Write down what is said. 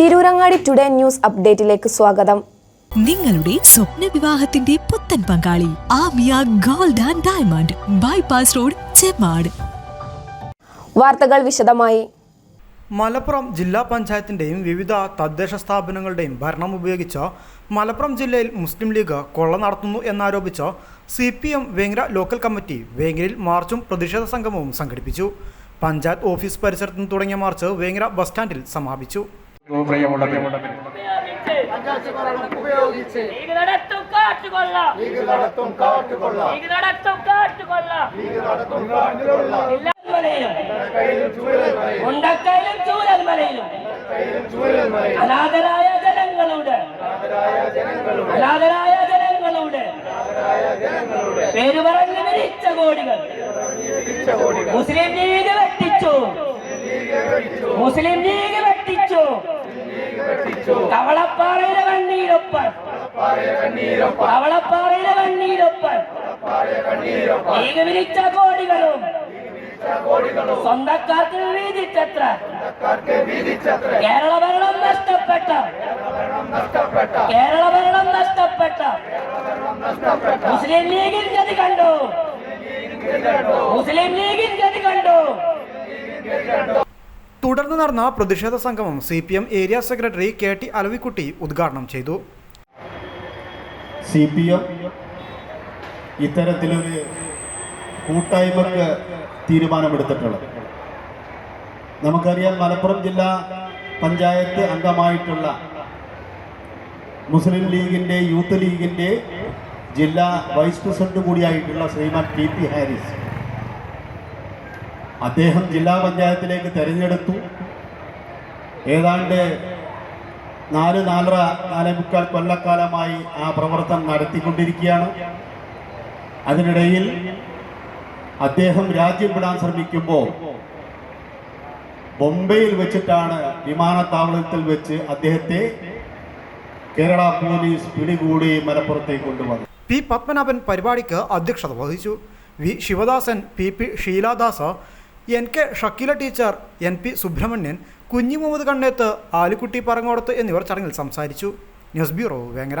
Tirurangadi today news അപ്ഡേറ്റിലേക്ക് സ്വാഗതം. നിങ്ങളുടെ സ്വപ്ന വിവാഹത്തിന്റെ പുത്തൻ പങ്കാളി Amiya gold and diamond bypass road Chemmad. വാർത്തകൾ വിശദമായി. മലപ്പുറം ജില്ലാ പഞ്ചായത്തിന്റെയും വിവിധ തദ്ദേശ സ്ഥാപനങ്ങളുടെയും ഭരണം ഉപയോഗിച്ച് മലപ്പുറം ജില്ലയിൽ മുസ്ലിം ലീഗ് കൊള്ള നടത്തുന്നു എന്നാരോപിച്ച് C P M Vengara local committee വേങ്ങരയിൽ മാർച്ചും പ്രതിഷേധ സംഗമവും സംഘടിപ്പിച്ചു. പഞ്ചായത്ത് ഓഫീസ് പരിസരത്ത് തുടങ്ങിയ മാർച്ച് വേങ്ങര ബസ് സ്റ്റാൻഡിൽ സമാപിച്ചു. ഉപയോഗിച്ച് നടത്തും കാട്ടുകൊള്ള. നടത്തും കാട്ടുകൊള്ള. നടത്തും കാട്ടുകൊള്ള. ഉണ്ടക്കയിലും അനാഥരായ ജനങ്ങളുടെ. അനാഥരായ ജനങ്ങളുടെ. പേര് പറഞ്ഞ് വിരിച്ച കോടികൾ. മുസ്ലിം ലീഗ് വെട്ടിച്ചു. മുസ്ലിം ലീഗ് വെട്ടിച്ചു. കവളപ്പാറയുടെ കണ്ണീരൊപ്പൻ കവളപ്പാറയുടെ കണ്ണീരൊപ്പൻ വിരിച്ച കോടികളും. സ്വന്തക്കാർക്ക് വീതിച്ചത്ര. കേരള ഭരണം നഷ്ടപ്പെട്ട. കേരള ഭരണം നഷ്ടപ്പെട്ട. മുസ്ലിം ലീഗിൽ ഗതി കണ്ടു. മുസ്ലിം ലീഗിൽ ഗതി കണ്ടു. തുടർന്ന് നടന്ന പ്രതിഷേധ സംഗമം C P M area secretary K T Alavikutty ഉദ്ഘാടനം ചെയ്തു. സി പി എം ഇത്തരത്തിലൊരു കൂട്ടായ്മക്ക് തീരുമാനമെടുത്തിട്ടുള്ളത്. നമുക്കറിയാം മലപ്പുറം ജില്ലാ പഞ്ചായത്ത് അംഗമായിട്ടുള്ള മുസ്ലിം ലീഗിന്റെ യൂത്ത് ലീഗിന്റെ ജില്ലാ വൈസ് പ്രസിഡന്റ് കൂടിയായിട്ടുള്ള ശ്രീമാൻ ടി പി ഹാരിസ് അദ്ദേഹം ജില്ലാ പഞ്ചായത്തിലേക്ക് തെരഞ്ഞെടുത്തു. ഏതാണ്ട് നാല് നാലര നാലേ മുക്കാൽ കൊല്ലക്കാലമായി ആ പ്രവർത്തനം നടത്തിക്കൊണ്ടിരിക്കുകയാണ്. അതിനിടയിൽ അദ്ദേഹം രാജ്യം വിടാൻ ശ്രമിക്കുമ്പോൾ ബൊംബെയിൽ വെച്ചിട്ടാണ് വിമാനത്താവളത്തിൽ വെച്ച് അദ്ദേഹത്തെ കേരള പോലീസ് പിടികൂടി മലപ്പുറത്തേക്ക് കൊണ്ടുവന്നു പി പത്മനാഭൻ പരിപാടിക്ക് അധ്യക്ഷത വഹിച്ചു. V Sivadasan P P Sheeladas N K Shakeela teacher N P Subramanian Kunhi Muhammad Kanneth Alukutty Parangodath എന്നിവർ ചടങ്ങിൽ സംസാരിച്ചു. News bureau Vengara.